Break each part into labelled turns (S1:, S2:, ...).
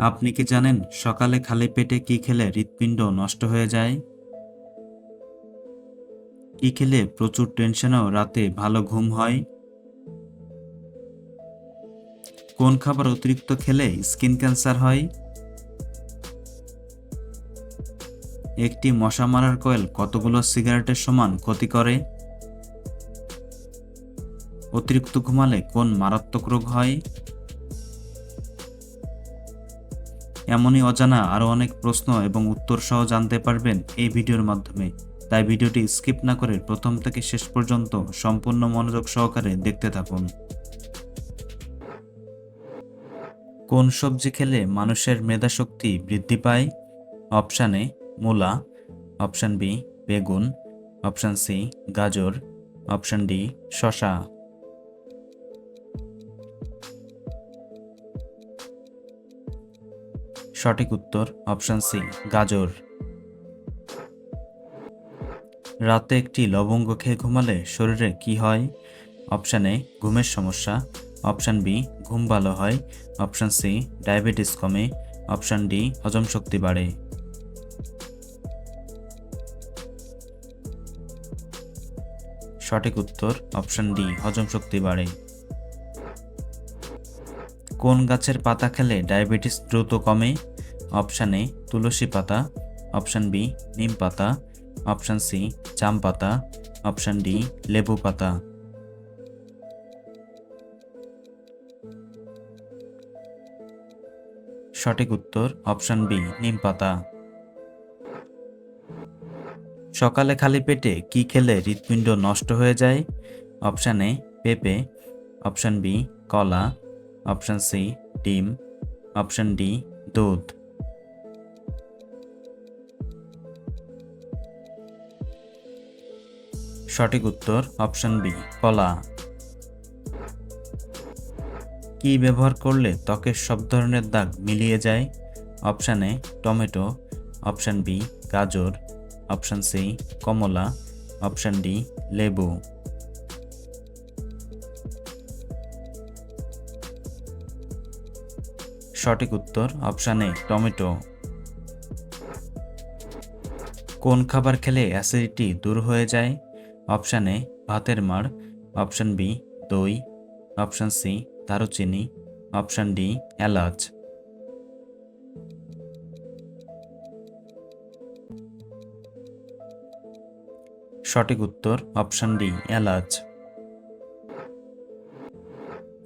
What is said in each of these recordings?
S1: আপনি কি জানেন সকালে খালি পেটে কি খেলে হৃৎপিণ্ড নষ্ট হয়ে যায়? কি খেলে প্রচুর টেনশনেও রাতে ভালো ঘুম হয়? কোন খাবার অতিরিক্ত খেলে স্কিন ক্যান্সার হয়? একটি মশা মারার কয়েল কতগুলো সিগারেটের সমান ক্ষতি করে? অতিরিক্ত ঘুমালে কোন মারাত্মক রোগ হয়? এমনই অজানা আরও অনেক প্রশ্ন এবং উত্তর সহ জানতে পারবেন এই ভিডিওর মাধ্যমে। তাই ভিডিওটি স্কিপ না করে প্রথম থেকে শেষ পর্যন্ত সম্পূর্ণ মনোযোগ সহকারে দেখতে থাকুন। কোন সবজি খেলে মানুষের মেধাশক্তি বৃদ্ধি পায়? অপশান এ, মূলা। অপশান বি, বেগুন। অপশান সি, গাজর। অপশান ডি শশা সঠিক উত্তর, অপশান সি, গাজর। রাতে একটি লবঙ্গ খেয়ে ঘুমালে শরীরে কি হয়? অপশান এ, ঘুমের সমস্যা। অপশান বি, ঘুম ভালো হয়। অপশান সি, ডায়াবেটিস কমে। অপশান ডি, হজম শক্তি বাড়ে। সঠিক উত্তর, অপশান ডি, হজম শক্তি বাড়ে। কোন গাছের পাতা খেলে ডায়াবেটিস দ্রুত কমে? অপশান এ তুলসী পাতা, অপশান বি নিম পাতা, অপশান সি জাম পাতা, অপশান ডি লেবু পাতা। সঠিক উত্তর অপশান বি নিম পাতা। সকালে খালি পেটে কি খেলে হৃৎপিণ্ড নষ্ট হয়ে যায়? অপশান এ পেঁপে, অপশান বি কলা, অপশান সি ডিম, অপশান ডি দুধ। সঠিক উত্তর অপশান বি, কলা। কি ব্যবহার করলে ত্বকের সব ধরনের দাগ মিলিয়ে যায়? Option A, tomato. Option B, গাজর। অপশান সি, কমলা। অপশান ডি, লেবু। সঠিক উত্তর অপশান এ, টমেটো। কোন খাবার খেলে অ্যাসিডিটি দূর হয়ে যায়? অপশান এ, ভাতের মাড়, অপশান বি, দই, অপশান সি, দারুচিনি, অপশান ডি, এলাচ। সঠিক উত্তর, অপশান ডি, এলাচ।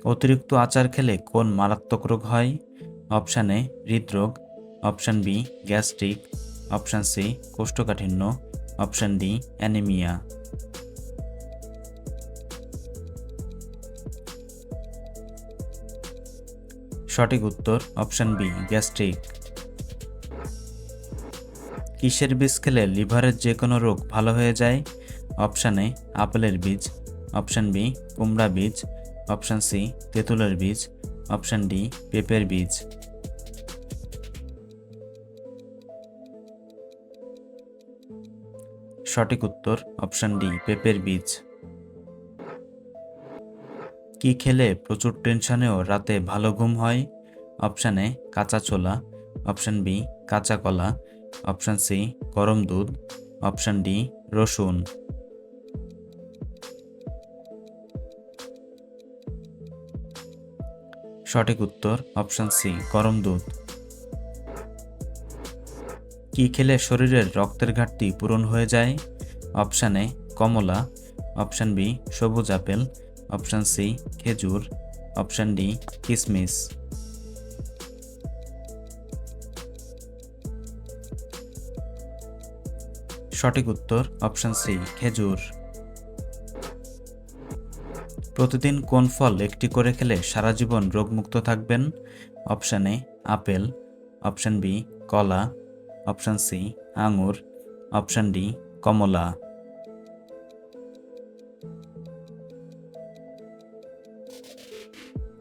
S1: অতিরিক্ত আচার খেলে কোন মারাত্মক রোগ হয়? অপশান এ, হৃদরোগ। Option B, gastric. Option C, কোষ্ঠকাঠিন্য। Option D, anaemia. সঠিক উত্তর, অপশান বি, গ্যাস্ট্রিক। কিসের বীজ খেলে লিভারের যে কোনো রোগ ভালো হয়ে যায়? অপশান এ, আপেলের বীজ। অপশান বি, কুমড়া বীজ। অপশান সি, তেঁতুলের বীজ। অপশান ডি, পেঁপের বীজ। সঠিক উত্তর, অপশান ডি, পেঁপের বীজ। কি খেলে প্রচুর টেনশনেও রাতে ভালো ঘুম হয়? অপশান এ, কাঁচা ছোলা। অপশান বি, কাঁচা কলা। অপশান সি, গরম দুধ। অপশান ডি, রসুন। সঠিক উত্তর, অপশান সি, গরম দুধ। কি খেলে শরীরের রক্তের ঘাটতি পূরণ হয়ে যায়? অপশান এ, কমলা। অপশান বি, সবুজ আপেল। অপশান সি, খেজুর। অপশান ডি, কিসমিস। সঠিক উত্তর, অপশান সি, খেজুর। প্রতিদিন কোন ফল একটি করে খেলে সারা জীবন রোগমুক্ত থাকবেন? Option A, apple. Option B, কলা। অপশান সি, আঙুর। অপশান ডি, কমলা।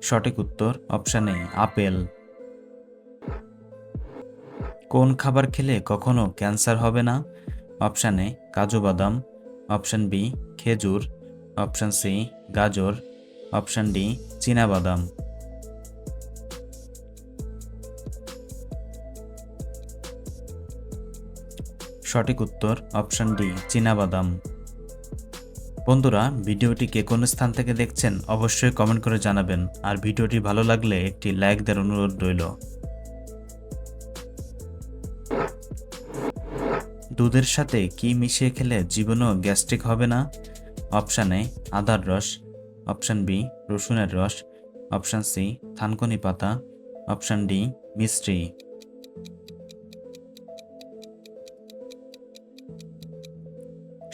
S1: সঠিক উত্তর অপশান এ আপেল। কোন খাবার খেলে কখনো ক্যান্সার হবে না? অপশান এ কাজু বাদাম। অপশান বি খেজুর। অপশান সি গাজর। অপশান ডি বাদাম। সঠিক উত্তর অপশান ডি বাদাম। বন্ধুরা, ভিডিওটি কে কোন স্থান থেকে দেখছেন অবশ্যই কমেন্ট করে জানাবেন। আর ভিডিওটি ভালো লাগলে একটি লাইক দেওয়ার অনুরোধ রইল। দুধের সাথে কি মিশিয়ে খেলে জীবনও গ্যাস্ট্রিক হবে না? অপশান এ, আদার রস। অপশান বি, রসুনের রস। অপশান সি, থানকুনি পাতা। অপশান ডি মিস্ত্রি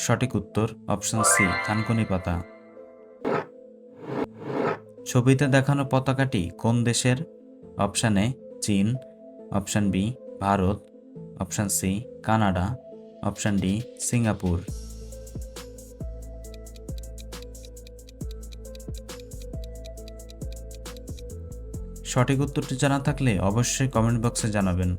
S1: সঠিক উত্তর, অপশন সি, থানকুনি পাতা। ছবিতে দেখানো পতাকাটি কোন দেশের? অপশান এ, চীন। Option B, Bharat. Option C, Canada. Option D, Singapore. সঠিক উত্তরটি জানা থাকলে অবশ্যই কমেন্ট বক্সে জানাবেন।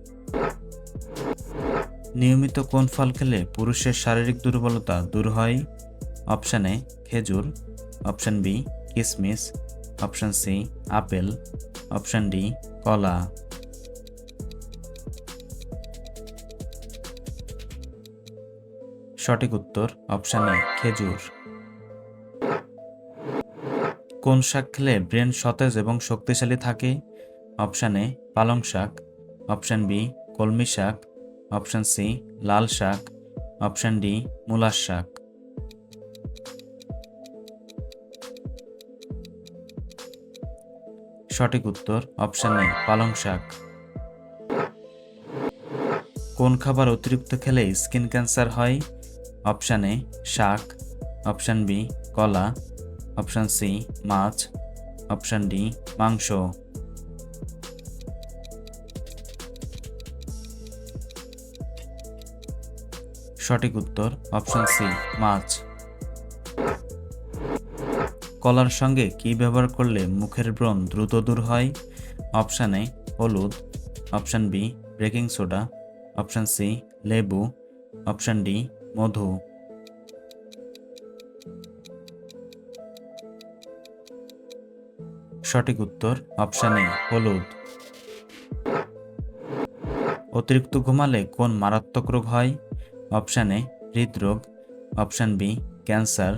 S1: নিয়মিত কোন ফল খেলে পুরুষের শারীরিক দুর্বলতা দূর হয়? অপশান এ, খেজুর। অপশান বি, কিসমিস। Option C, apple. Option D, কলা। সঠিক উত্তর, অপশান এ, খেজুর। কোন শাক খেলে ব্রেন সতেজ এবং শক্তিশালী থাকে? অপশান এ, পালং শাক। অপশান বি, কলমি শাক। অপশান সি, লাল শাক। অপশান ডি, মূলার শাক। সঠিক উত্তর, অপশান এ, পালং শাক। কোন খাবার অতিরিক্ত খেলে স্কিন ক্যান্সার হয়? অপশান এ, শাক। অপশান বি, কলা। অপশান সি, মাছ। অপশান ডি, মাংস। সঠিক উত্তর, অপশন সি, মাছ। কলার সঙ্গে কি ব্যবহার করলে মুখের ব্রণ দ্রুত দূর হয়? অপশান এ, হলুদ। Option B, baking soda. Option C, লেবু। অপশান ডি, মধু। সঠিক উত্তর, অপশান এ, হলুদ। অতিরিক্ত ঘুমালে কোন মারাত্মক রোগ হয়? অপশান এ, হৃদরোগ, option B, cancer,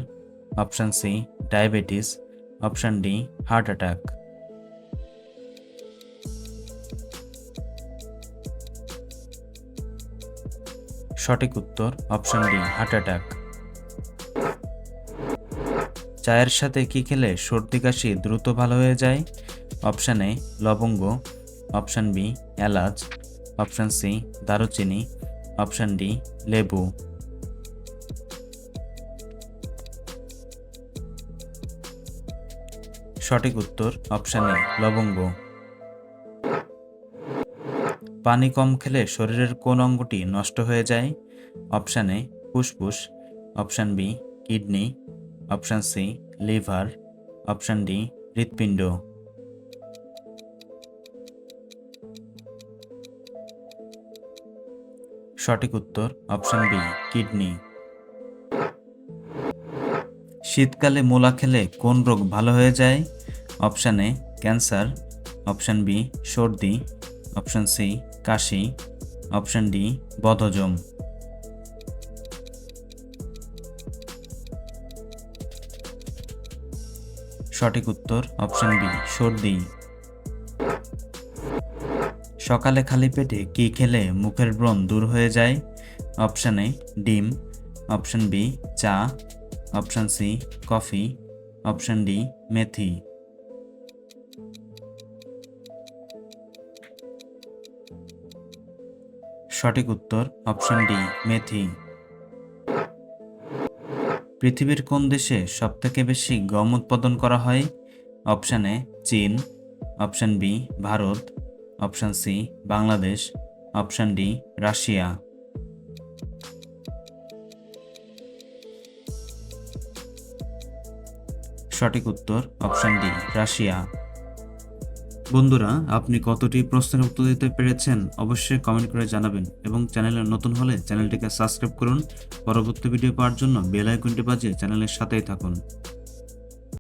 S1: option C, diabetes, option D, heart attack. সঠিক উত্তর, অপশান ডি, হার্ট অ্যাটাক। চায়ের সাথে কি খেলে সর্দি কাশি দ্রুত ভালো হয়ে যায়? অপশান এ, লবঙ্গ, অপশান বি, এলাচ, অপশান সি, দারুচিনি অপশান ডি, লেবু। সঠিক উত্তর অপশান এ, লবঙ্গ। পানি কম খেলে শরীরের কোন অঙ্গটি নষ্ট হয়ে যায়? অপশান এ, ফুসফুস। Option B, kidney. Option C, liver. Option D, হৃৎপিণ্ড। সঠিক উত্তর অপশন বি, কিডনি। শীতকালে মূলা খেলে কোন রোগ ভালো হয়ে যায়? Option A, cancer. Option B, সর্দি। অপশান সি, কাশি। অপশান ডি, বদহজম। সঠিক উত্তর অপশান বি, সর্দি। সকালে খালি পেটে কি খেলে মুখের ব্রণ দূর হয়ে যায়? অপশান এ, ডিম। অপশান বি, চা। Option C, coffee. Option D, মেথি। সঠিক উত্তর, অপশান ডি, মেথি। পৃথিবীর কোন দেশে সবথেকে বেশি গম উৎপাদন করা হয়? অপশান এ, চীন। Option B, Bharat. Option C, Bangladesh, option D, Russia. সঠিক উত্তর, অপশান ডি, রাশিয়া। বন্ধুরা, আপনি কতটি প্রশ্নের উত্তর দিতে পেরেছেন অবশ্যই কমেন্ট করে জানাবেন এবং চ্যানেলে নতুন হলে চ্যানেলটিকে সাবস্ক্রাইব করুন। পরবর্তী ভিডিও পাওয়ার জন্য বেল আইকনটি বাজিয়ে চ্যানেলের সাথেই থাকুন।